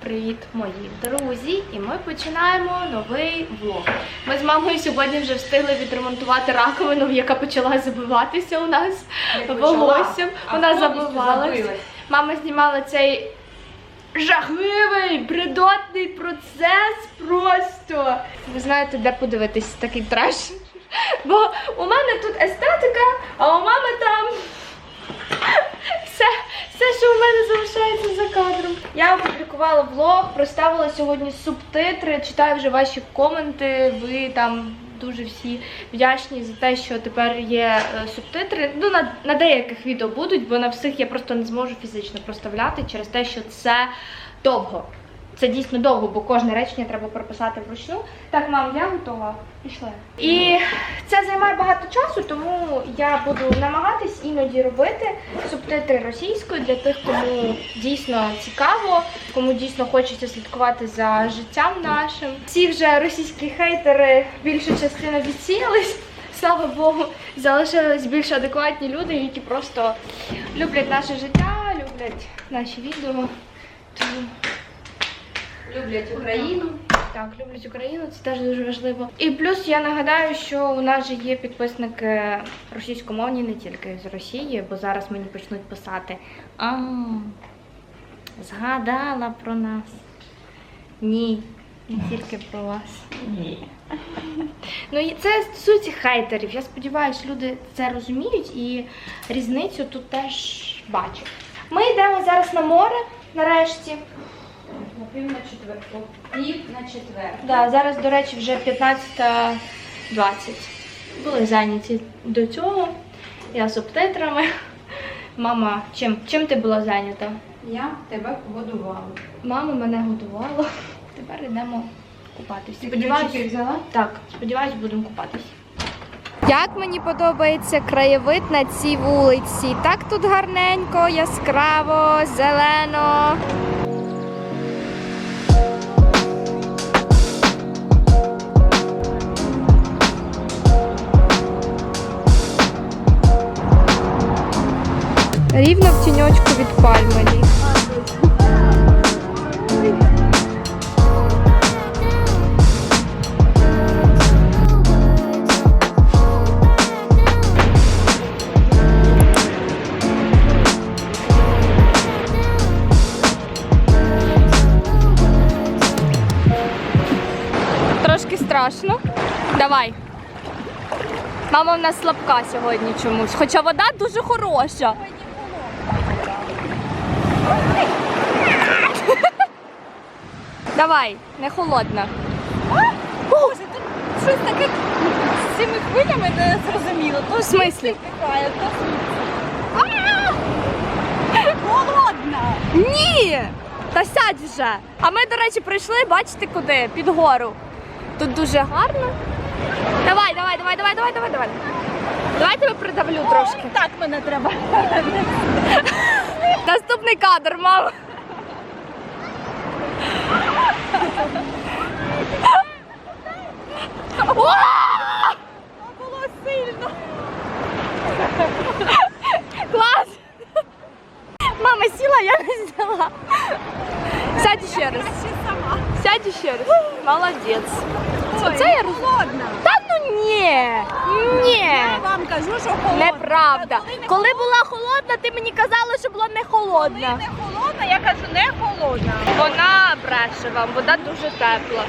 Привіт, мої друзі! І ми починаємо новий влог. Ми з мамою сьогодні вже встигли відремонтувати раковину, яка почала забиватися у нас волоссям. Вона забилась. Мама знімала цей жахливий, бредотний процес просто. Ви знаєте, де подивитись такий треш? Бо у мене тут естетика, а у мами там все, все, що у мене залишається за кадром. Я опублікувала влог, проставила сьогодні субтитри, читаю вже ваші коменти. Ви там дуже всі вдячні за те, що тепер є е, субтитри. Ну, на, на деяких відео будуть, бо на всіх я просто не зможу фізично проставляти через те, що це довго. Це дійсно довго, бо кожне речення треба прописати вручну. Так, мам, я готова. Пішла. І це займає багато часу, тому я буду намагатись іноді робити субтитри російською для тих, кому дійсно цікаво, кому дійсно хочеться слідкувати за життям нашим. Всі вже російські хейтери більша частина відсіялись. Слава Богу, залишились більш адекватні люди, які просто люблять наше життя, люблять наші відео. Тому Люблять Україну. так, люблять Україну, це теж дуже важливо. І плюс я нагадаю, що у нас же є підписники російськомовні не тільки з Росії, бо зараз мені почнуть писати. А, згадала про нас. Ні, не тільки про вас. Ні. Ну і це стосується хейтерів. Я сподіваюся, люди це розуміють і різницю тут теж бачать. Ми йдемо зараз на море, нарешті. На пів на четверту. Пів на четверту. Да, зараз, до речі, вже 15.20. Були зайняті до цього. Я субтитрами. Мама, чим, чим ти була зайнята? Я тебе годувала. Мама мене годувала. Тепер йдемо купатися. Ти взяла? Так, сподіваюсь, будемо купатись. Як мені подобається краєвид на цій вулиці. Так тут гарненько, яскраво, зелено. Рівно в тіньочку від пальми. ліг. Трошки страшно. Давай. Мама в нас слабка сьогодні чомусь. Хоча вода дуже хороша. Давай, не холодна. Боже, тут щось таке з цими хвилями не зрозуміло. То В смислі? то Холодна! Ні! Та сядь вже. А ми, до речі, прийшли, бачите куди? Під гору. Тут дуже гарно. Давай, давай, давай, давай, давай, давай, давай. Давай тебе придавлю трошки. Так мене треба. Наступний кадр, мама. О! Було сильно. Клас! Мама сіла, я не взяла. Сядь ще раз. Сядь ще раз. Молодець. Ой, Оце я роз... ні. Ні. Я вам кажу, що холодна. Неправда. Коли не Коли була холодна, ти мені казала, що була не холодна. Коли не холодна, я кажу, не холодна. Вона бреше вам, вода дуже тепла.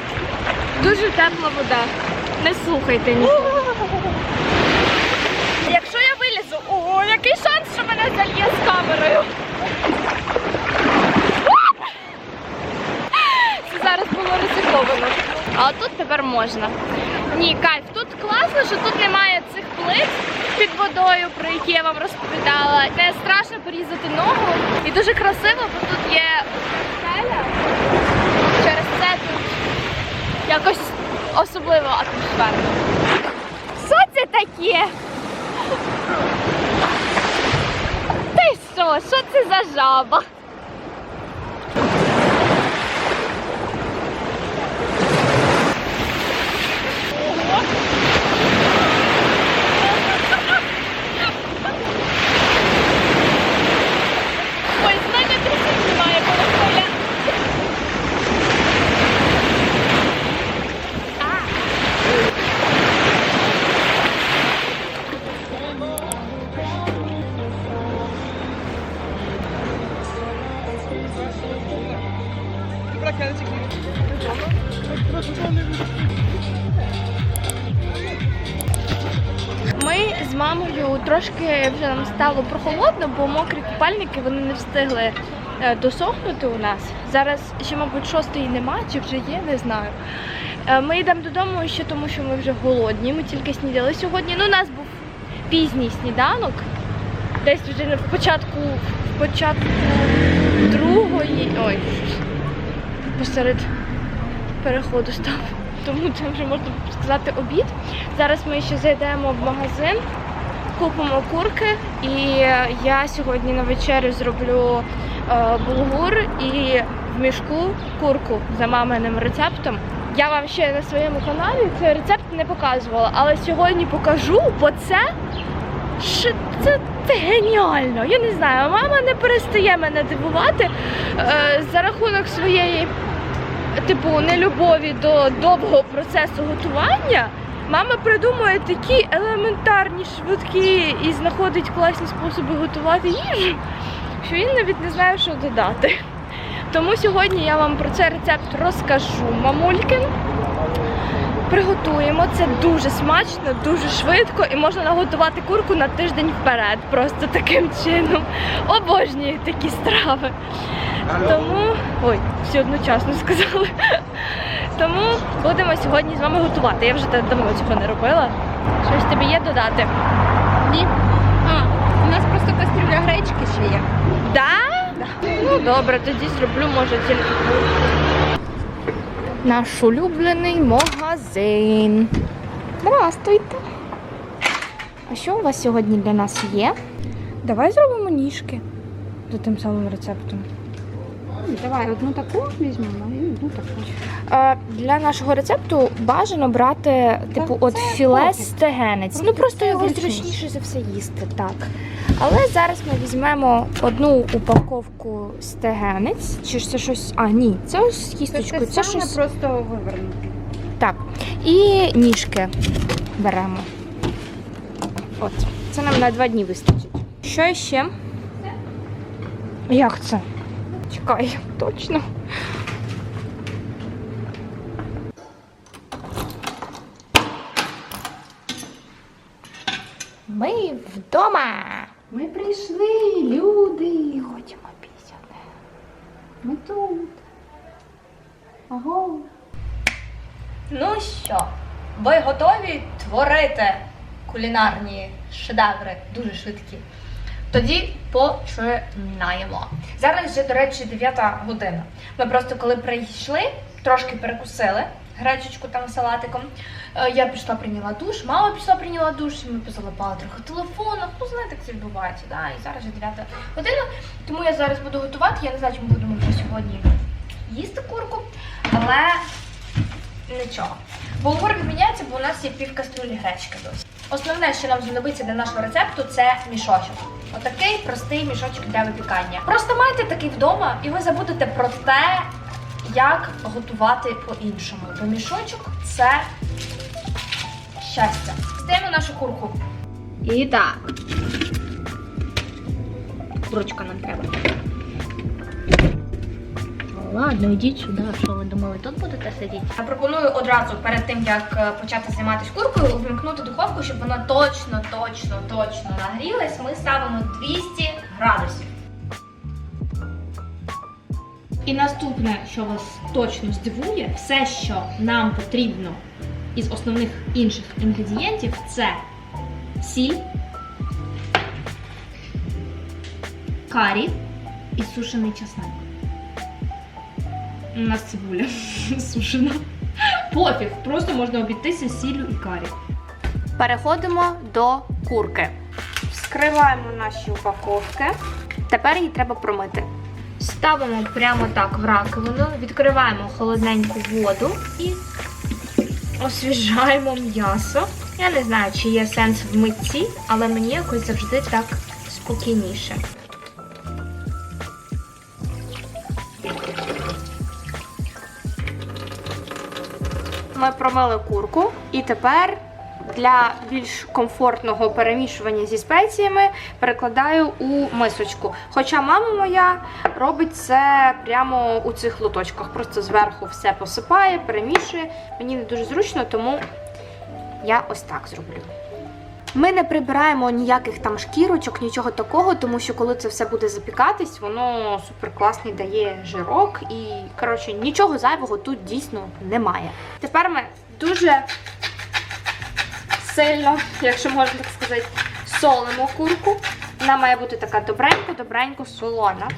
Дуже тепла вода. Не слухайте нікого. Якщо я вилізу, о, який шанс, що мене зальє з камерою. Це зараз було ризиковано. А тут тепер можна. Ні, кайф, тут класно, що тут немає цих плит під водою, про які я вам розповідала. Не страшно порізати ногу. І дуже красиво, бо тут є скеля. Через це тут якось особливо атмосферно. Що це таке? Ти що? Що це за жаба? Стало прохолодно, бо мокрі купальники вони не встигли е, досохнути у нас. Зараз ще, мабуть, шостої нема, чи вже є, не знаю. Е, Ми йдемо додому ще тому, що ми вже голодні. Ми тільки снідали сьогодні. Ну, у нас був пізній сніданок. Десь вже в початку, в початку другої. Ой, посеред переходу став. Тому це вже можна сказати обід. Зараз ми ще зайдемо в магазин, купимо курки, і я сьогодні на вечерю зроблю е, булгур і в мішку курку за маминим рецептом. Я вам ще на своєму каналі цей рецепт не показувала, але сьогодні покажу, бо це Що це, це геніально. Я не знаю, мама не перестає мене дивувати е, за рахунок своєї, типу, нелюбові до довгого процесу готування. Мама придумує такі елементарні, швидкі і знаходить класні способи готувати їжу, що він навіть не знає, що додати. Тому сьогодні я вам про цей рецепт розкажу, мамулькин. Приготуємо це дуже смачно, дуже швидко і можна наготувати курку на тиждень вперед. Просто таким чином. Обожнюю такі страви. Тому. Ой, всі одночасно сказали. Тому будемо сьогодні з вами готувати. Я вже давно цього не робила. Щось тобі є додати? Ні. А, у нас просто кастрюля гречки ще є. Да? Ну добре, тоді зроблю, може, тільки. Наш улюблений магазин. Здравствуйте. А що у вас сьогодні для нас є? Давай зробимо ніжки за тим самим рецептом. Давай одну таку візьмемо одну таку. Для нашого рецепту бажано брати типу от філе стегенець. Просто Ну просто його зручніше. за все їсти, так. Але зараз ми візьмемо одну упаковку стегенець. Чи ж це щось? А, ні, це ось з Це, щось просто вивернути. так. І ніжки беремо. От. Це нам на два дні вистачить. Що ще? Як це? Чекай, точно. Ми вдома. Ми прийшли, люди. Ходімо пісяти. Ми тут. Аго. Ну що, ви готові творити кулінарні шедеври дуже швидкі? Тоді починаємо. Зараз вже, до речі, 9 година. Ми просто коли прийшли, трошки перекусили гречечку там салатиком. Е, Я пішла прийняла душ, мама пішла прийняла душ, ми позалипали трохи в телефонах. Ну, знаєте, як це відбувається. Да? І зараз вже 9 година. Тому я зараз буду готувати. Я не знаю, чи ми будемо вже сьогодні їсти курку, але Нічого. Булгур відміняється, бо у нас є пів каструлі гречки досі. Основне, що нам знадобиться для нашого рецепту, це мішочок. Отакий простий мішочок для випікання. Просто майте такий вдома, і ви забудете про те, як готувати по-іншому. Бо мішочок це щастя. Стаємо нашу курку. І так. Курочка нам треба. Ладно, йдіть сюди. Що ви думали, тут будете сидіти? Я пропоную одразу перед тим, як е, почати займатися куркою, увімкнути духовку, щоб вона точно, точно, точно нагрілась. Ми ставимо 200 градусів. І наступне, що вас точно здивує, все, що нам потрібно із основних інших інгредієнтів, це сіль, карі і сушений часник. У нас цибуля сушена. Пофіг, просто можна обійтися сіллю і карі. Переходимо до курки. Вскриваємо наші упаковки. Тепер її треба промити. Ставимо прямо так в раковину, відкриваємо холодненьку воду і освіжаємо м'ясо. Я не знаю, чи є сенс в митці, але мені якось завжди так спокійніше. Ми промили курку і тепер для більш комфортного перемішування зі спеціями перекладаю у мисочку. Хоча мама моя робить це прямо у цих лоточках. Просто зверху все посипає, перемішує. Мені не дуже зручно, тому я ось так зроблю. Ми не прибираємо ніяких там шкірочок, нічого такого, тому що коли це все буде запікатись, воно супер класний дає жирок і коротше нічого зайвого тут дійсно немає. Тепер ми дуже сильно, якщо можна так сказати, солимо курку. Вона має бути така добренько, добренько солона.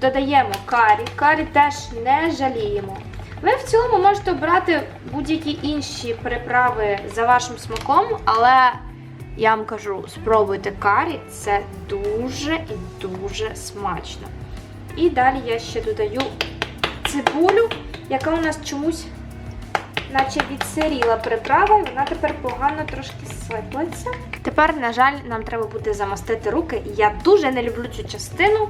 Додаємо карі. Карі теж не жаліємо. Ви в цілому можете обрати будь-які інші приправи за вашим смаком, але я вам кажу, спробуйте карі, це дуже і дуже смачно. І далі я ще додаю цибулю, яка у нас чомусь наче відсиріла приправа, і вона тепер погано трошки сиплеться. Тепер, на жаль, нам треба буде замастити руки. Я дуже не люблю цю частину,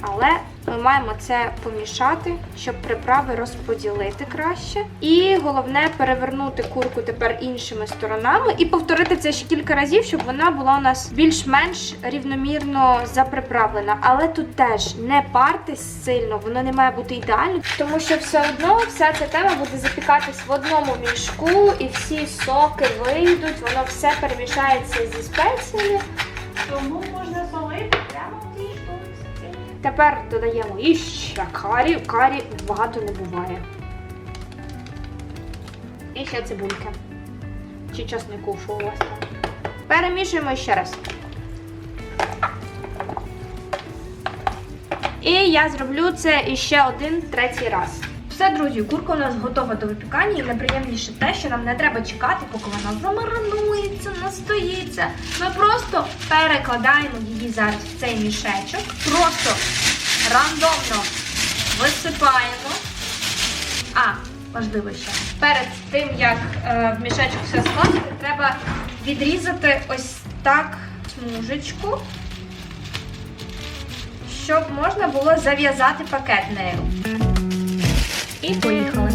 але ми маємо це помішати, щоб приправи розподілити краще. І головне перевернути курку тепер іншими сторонами і повторити це ще кілька разів, щоб вона була у нас більш-менш рівномірно заприправлена. Але тут теж не партись сильно, воно не має бути ідеально, тому що все одно вся ця тема буде запікатись в одному мішку, і всі соки вийдуть, воно все перемішається зі спеціями. Тому можна Тепер додаємо іще карі. Карі багато не буває. І ще цибульки. Чи часнику, що у вас там. Перемішуємо ще раз. І я зроблю це іще один третій раз. Все, друзі, курка у нас готова до випікання. І найприємніше те, що нам не треба чекати, поки вона замаринується, настоїться. Ми просто перекладаємо її зараз в цей мішечок. Просто рандомно висипаємо. А, важливо ще. Перед тим, як е, в мішечок все скласти, треба відрізати ось так смужечку, щоб можна було зав'язати пакет нею. І поїхали.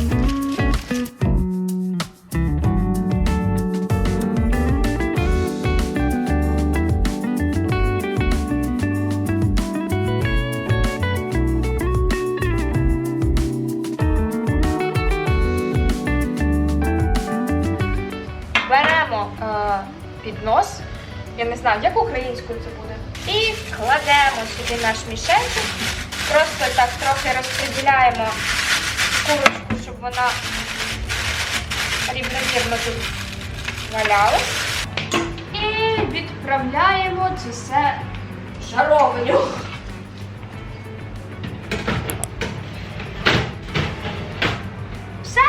Беремо е, піднос. Я не знаю, як українською це буде. І кладемо сюди наш мішечок. Просто так трохи розподіляємо курочку, щоб вона рівномірно тут валялась. І відправляємо це все в жаровню. Все.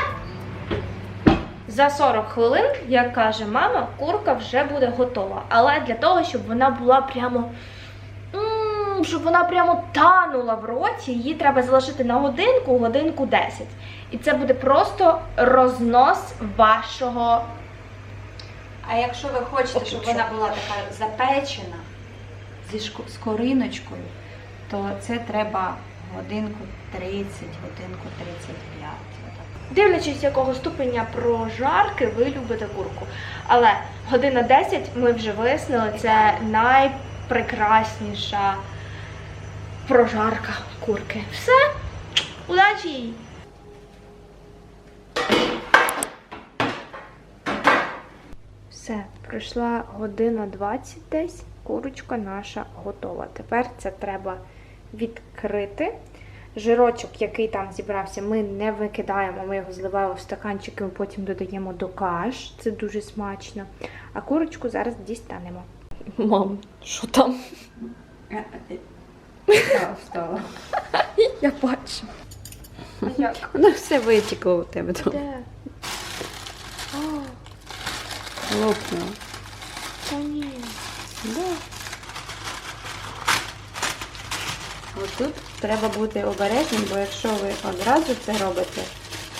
За 40 хвилин, як каже мама, курка вже буде готова. Але для того, щоб вона була прямо. Щоб вона прямо танула в роті, її треба залишити на годинку, годинку 10. І це буде просто рознос вашого. А якщо ви хочете, щоб вона була така запечена зі шко- з кориночкою, то це треба годинку 30, годинку 35. отак. Дивлячись, якого ступеня прожарки ви любите курку. Але година 10 ми вже вияснили, це найпрекрасніша прожарка курки. Все, удачі! їй! Все, пройшла година 20 десь. Курочка наша готова. Тепер це треба відкрити. Жирочок, який там зібрався, ми не викидаємо, ми його зливаємо в стаканчики, ми потім додаємо до каш. Це дуже смачно. А курочку зараз дістанемо. Мам, що там? Встала, встала. Я бачу. Як? Воно все витікло у тебе тут. Де? О, Лопнуло. та ні. Да. Отут треба бути обережним, бо якщо ви одразу це робите,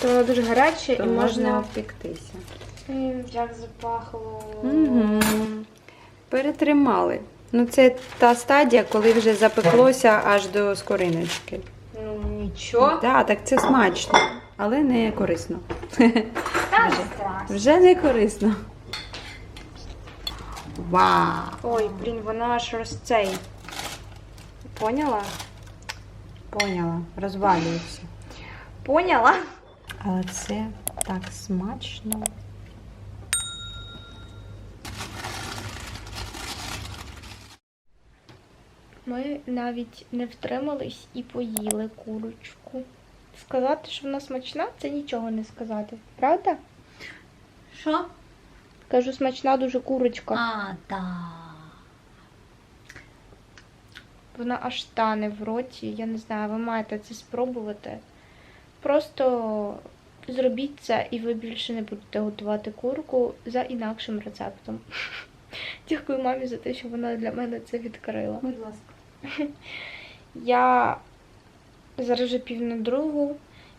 То дуже гаряче то і можна можна. обпіктися. М, Як запахло. Угу. Перетримали. Ну, це та стадія, коли вже запеклося аж до скориночки. Ну нічого. Так, да, так це смачно, але не корисно. Та здрасте. Вже не корисно. Вау! Ой, блін, вона аж розцей. Поняла? Поняла, розвалюється. Поняла? Але це так смачно. Ми навіть не втримались і поїли курочку. Сказати, що вона смачна, це нічого не сказати. Правда? Що? Кажу, смачна дуже курочка. А, так. Вона аж тане в роті. Я не знаю, ви маєте це спробувати. Просто зробіть це, і ви більше не будете готувати курку за інакшим рецептом. Дякую мамі за те, що вона для мене це відкрила. Будь ласка. Я зараз вже пів на другу,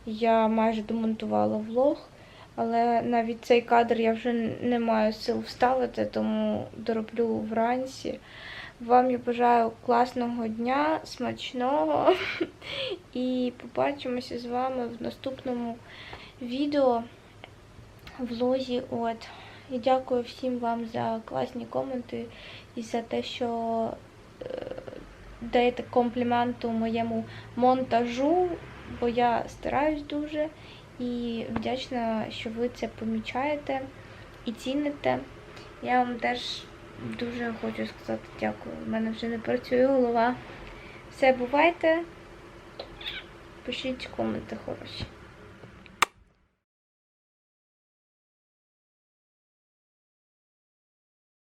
я майже домонтувала влог, але навіть цей кадр я вже не маю сил вставити, тому дороблю вранці. Вам я бажаю класного дня, смачного і побачимося з вами в наступному відео влозі. От. І дякую всім вам за класні коменти і за те, що даєте компліменту моєму монтажу, бо я стараюсь дуже і вдячна, що ви це помічаєте і ціните. Я вам теж дуже хочу сказати дякую. У мене вже не працює голова. Все, бувайте. Пишіть коменти хороші.